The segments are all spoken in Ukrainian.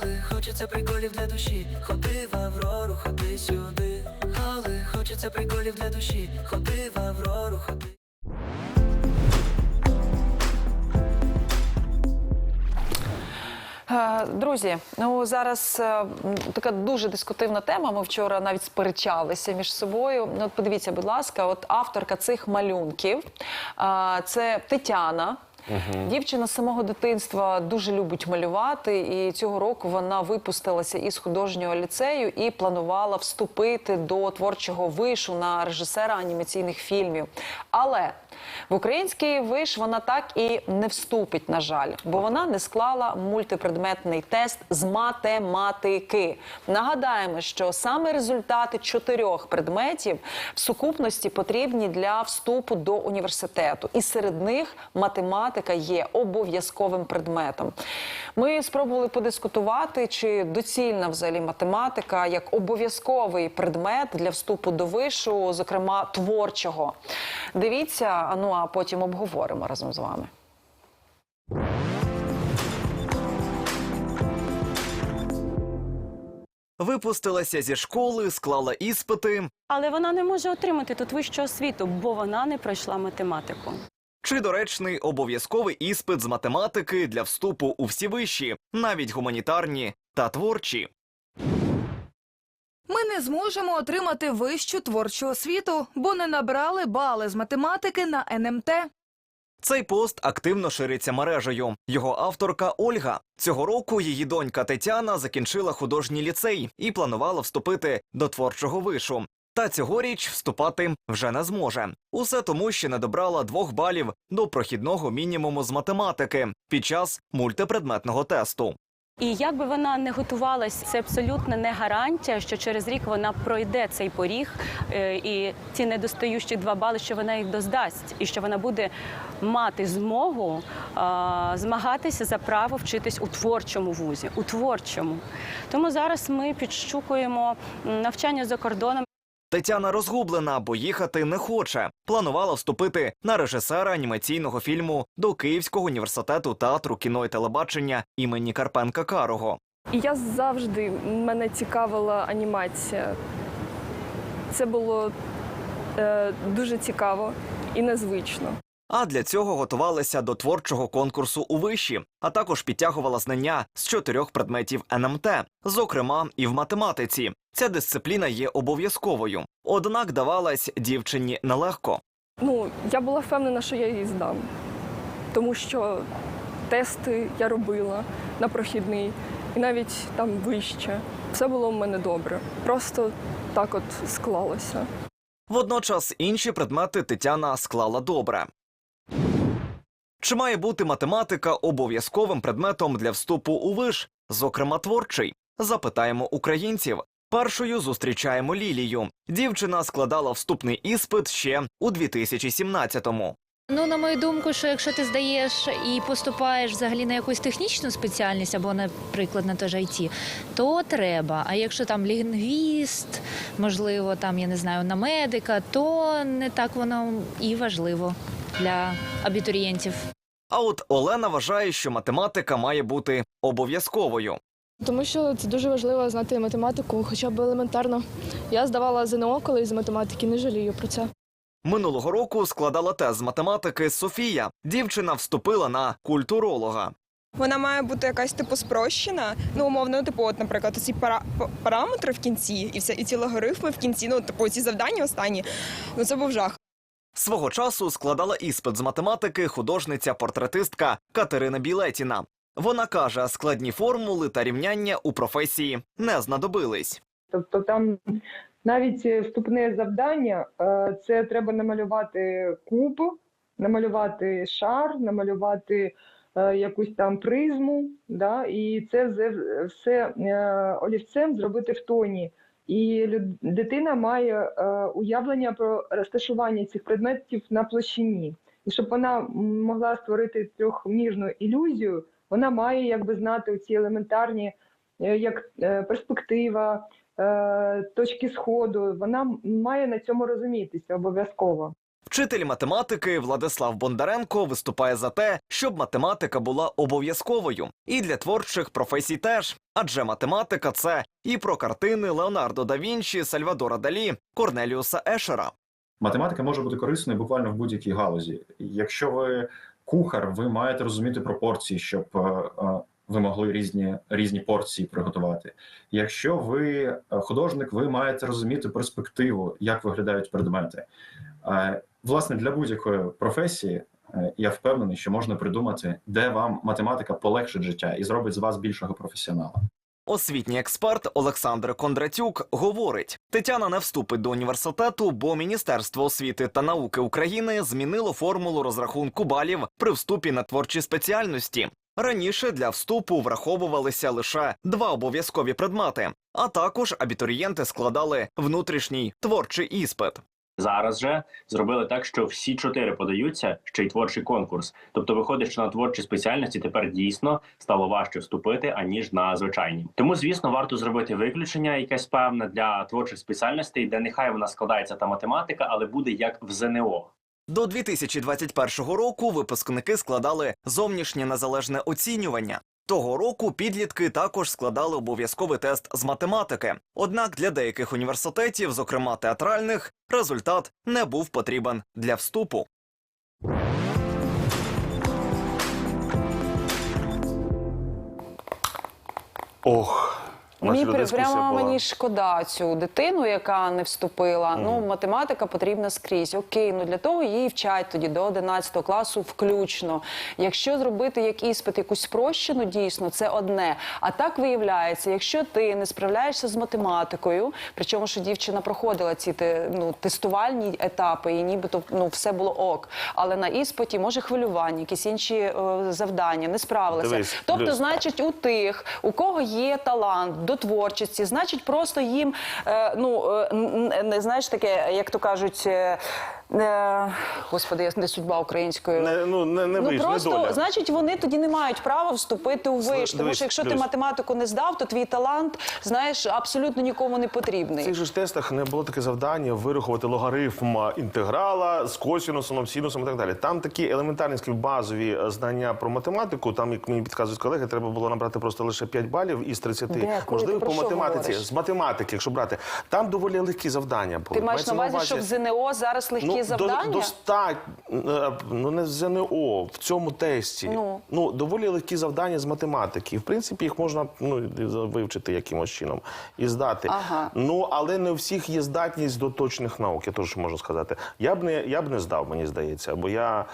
Хали, хочеться приколів для душі. Ходи в Аврору, ходи сюди. Хали, хочеться приколів для душі. Ходи в Аврору, ходи. Е, Друзі, ну зараз е, така дуже дискутивна тема. Ми вчора навіть сперечалися між собою. Ну, От подивіться, будь ласка, от авторка цих малюнків е, це Тетяна. Дівчина з самого дитинства дуже любить малювати, і цього року вона випустилася із художнього ліцею і планувала вступити до творчого вишу на режисера анімаційних фільмів. Але в український виш вона так і не вступить, на жаль, бо вона не склала мультипредметний тест з математики. Нагадаємо, що саме результати чотирьох предметів в сукупності потрібні для вступу до університету, і серед них математика є обов'язковим предметом. Ми спробували подискутувати, чи доцільна взагалі математика як обов'язковий предмет для вступу до вишу, зокрема творчого. Дивіться, ну а потім обговоримо разом з вами. Випустилася зі школи, склала іспити. Але вона не може отримати тут вищу освіту, бо вона не пройшла математику. Чи доречний обов'язковий іспит з математики для вступу у всі вищі, навіть гуманітарні та творчі. Ми не зможемо отримати вищу творчу освіту, бо не набрали бали з математики на НМТ. Цей пост активно шириться мережею. Його авторка Ольга. Цього року її донька Тетяна закінчила художній ліцей і планувала вступити до творчого вишу. Та цьогоріч вступати вже не зможе. Усе тому, що не добрала двох балів до прохідного мінімуму з математики під час мультипредметного тесту. І як би вона не готувалась, це абсолютно не гарантія, що через рік вона пройде цей поріг е, і ці недостаючі два бали, що вона їх доздасть, і що вона буде мати змогу а, змагатися за право вчитись у творчому вузі, у творчому. Тому зараз ми підщукуємо навчання за кордоном. Тетяна розгублена, бо їхати не хоче. Планувала вступити на режисера анімаційного фільму до Київського університету театру кіно і телебачення імені Карпенка Карого. Я завжди мене цікавила анімація. Це було е, дуже цікаво і незвично. А для цього готувалася до творчого конкурсу у виші, а також підтягувала знання з чотирьох предметів НМТ, зокрема і в математиці. Ця дисципліна є обов'язковою. Однак давалась дівчині нелегко. Ну, я була впевнена, що я її здам, тому що тести я робила на прохідний, і навіть там вище. Все було в мене добре. Просто так от склалося. Водночас інші предмети Тетяна склала добре. Чи має бути математика обов'язковим предметом для вступу у виш, зокрема творчий? Запитаємо українців. Першою зустрічаємо Лілію. Дівчина складала вступний іспит ще у 2017-му. Ну, на мою думку, що якщо ти здаєш і поступаєш взагалі на якусь технічну спеціальність або, наприклад, на те ж IT, то треба. А якщо там лінгвіст, можливо, там я не знаю, на медика, то не так воно і важливо для абітурієнтів. А от Олена вважає, що математика має бути обов'язковою. Тому що це дуже важливо знати математику, хоча б елементарно. Я здавала ЗНО колись з математики, не жалію про це. Минулого року складала тест з математики Софія. Дівчина вступила на культуролога. Вона має бути якась типу спрощена. Ну, умовно, типу, от, наприклад, ці пара- параметри в кінці, і все, і ці логарифми в кінці, ну, типу, ці завдання останні. Ну це був жах. Свого часу складала іспит з математики художниця-портретистка Катерина Білетіна. Вона каже, складні формули та рівняння у професії не знадобились. Тобто там навіть е, вступне завдання е, це треба намалювати куб, намалювати шар, намалювати е, якусь там призму, да, і це все, олівцем зробити в тоні. І дитина має е, уявлення про розташування цих предметів на площині. І щоб вона могла створити трьохмірну ілюзію, вона має якби знати ці елементарні, е, як е, перспектива, точки сходу, вона має на цьому розумітися обов'язково. Вчитель математики Владислав Бондаренко виступає за те, щоб математика була обов'язковою і для творчих професій теж. Адже математика це і про картини Леонардо да Вінчі, Сальвадора Далі, Корнеліуса Ешера. Математика може бути корисною буквально в будь-якій галузі. Якщо ви кухар, ви маєте розуміти пропорції, щоб е, е, ви могли різні, різні порції приготувати. Якщо ви е, художник, ви маєте розуміти перспективу, як виглядають предмети. Власне, для будь-якої професії е, я впевнений, що можна придумати, де вам математика полегшить життя і зробить з вас більшого професіонала. Освітній експерт Олександр Кондратюк говорить: Тетяна не вступить до університету, бо Міністерство освіти та науки України змінило формулу розрахунку балів при вступі на творчі спеціальності. Раніше для вступу враховувалися лише два обов'язкові предмети, а також абітурієнти складали внутрішній творчий іспит. Зараз же зробили так, що всі чотири подаються, ще й творчий конкурс. Тобто виходить, що на творчі спеціальності тепер дійсно стало важче вступити аніж на звичайні. Тому, звісно, варто зробити виключення, якесь певне для творчих спеціальностей, де нехай вона складається та математика, але буде як в ЗНО. До 2021 року випускники складали зовнішнє незалежне оцінювання. Того року підлітки також складали обов'язковий тест з математики. Однак для деяких університетів, зокрема театральних, результат не був потрібен для вступу. Ох, Мені прямо була. мені шкода цю дитину, яка не вступила. Ну, математика потрібна скрізь. Окей, ну для того її вчать тоді до 11 класу включно. Якщо зробити як іспит, якусь спрощену, дійсно, це одне. А так виявляється, якщо ти не справляєшся з математикою, причому що дівчина проходила ці ну, тестувальні етапи, і нібито ну, все було ок. Але на іспиті може хвилювання, якісь інші е, завдання, не справилася. Дивись, тобто, Люсь. значить, у тих, у кого є талант до творчості, значить, просто їм е, ну е, не знаєш таке, як то кажуть. Е, господи, я не судьба українською. Не, ну, не, не Ну виш, просто не доля. значить вони тоді не мають права вступити у виш. Тому дивись, що якщо ти математику не здав, то твій талант знаєш абсолютно нікому не В потрібний. цих же ж тестах не було таке завдання вирахувати логарифм інтеграла з косінусом, синусом і так далі. Там такі елементарні скажімо, базові е, знання про математику. Там, як мені підказують колеги, треба було набрати просто лише 5 балів із 30. Де? Коли Можливо, ти по що математиці, говориш? з математики, якщо брати, там доволі легкі завдання були. Ти маєш Мається на увазі, що в ЗНО зараз легкі Ну, завдання? До, достатньо, ну не в ЗНО, в цьому тесті. Ну. доволі легкі завдання з математики. В принципі, їх можна ну, вивчити якимось чином і здати. Ага. Ну, але не у всіх є здатність до точних наук, я теж можу сказати. Я б не, я б не здав, мені здається, бо я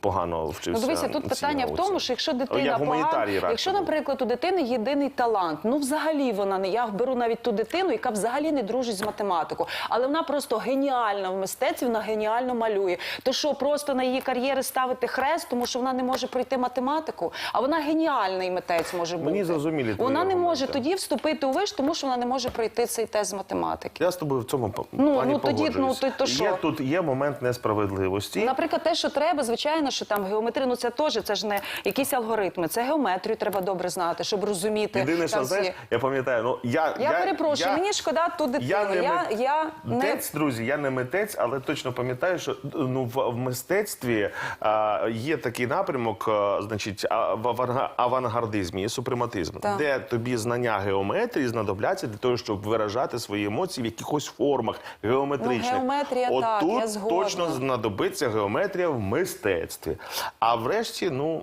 погано вчився. Ну, дивися, тут питання в тому, що якщо дитина погана, якщо, наприклад, у дитини єдиний талант, ну взагалі вона не я беру навіть ту дитину, яка взагалі не дружить з математикою, але вона просто геніальна в мистецтві, вона геніально малює. То що просто на її кар'єри ставити хрест, тому що вона не може пройти математику, а вона геніальний митець може бути. Мені зрозумілі Вона не може тоді вступити у виш, тому що вона не може пройти цей тест з математики. Я з тобою в цьому Ну, плані ну, тоді, ну, то- то що? Є тут є момент несправедливості. Наприклад, те, що треба, звичайно, що там геометрія, ну це теж це ж не якісь алгоритми. Це геометрію треба добре знати, щоб розуміти. Єдине, там що всі- знаєш, я пам'ятаю, ну я, Я, перепрошую, мені шкода ту дитину. Я не я, мит- не митець, друзі, я не митець, але точно пам'ятаю, що ну в, в мистецтві а, є такий напрямок, а, значить, а, в аванга- авангардизмі є супрематизм, Так. де тобі знання геометрії знадобляться для того, щоб виражати свої емоції в якихось формах геометричних. Ну, геометрія От так, тут я згодна. точно знадобиться геометрія в мистецтві. А врешті, ну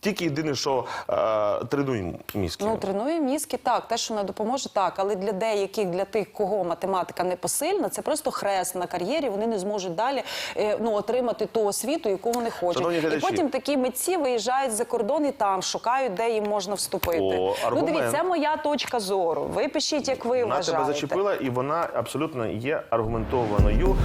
тільки єдине, що е, тренуй мізки. Ну, тренує мізки, так, те, що не допоможе, так. Але для деяких, для тих, кого математика не посильна, це просто хрест на кар'єрі. Вони не зможуть далі е, ну, отримати ту освіту, яку вони хочуть. Шановні І глядачі. потім такі митці виїжджають за кордон і там шукають, де їм можна вступити. О, ну, дивіться, це моя точка зору. Ви пишіть, як ви Вона вважаєте. тебе зачепила, і вона абсолютно є аргументованою.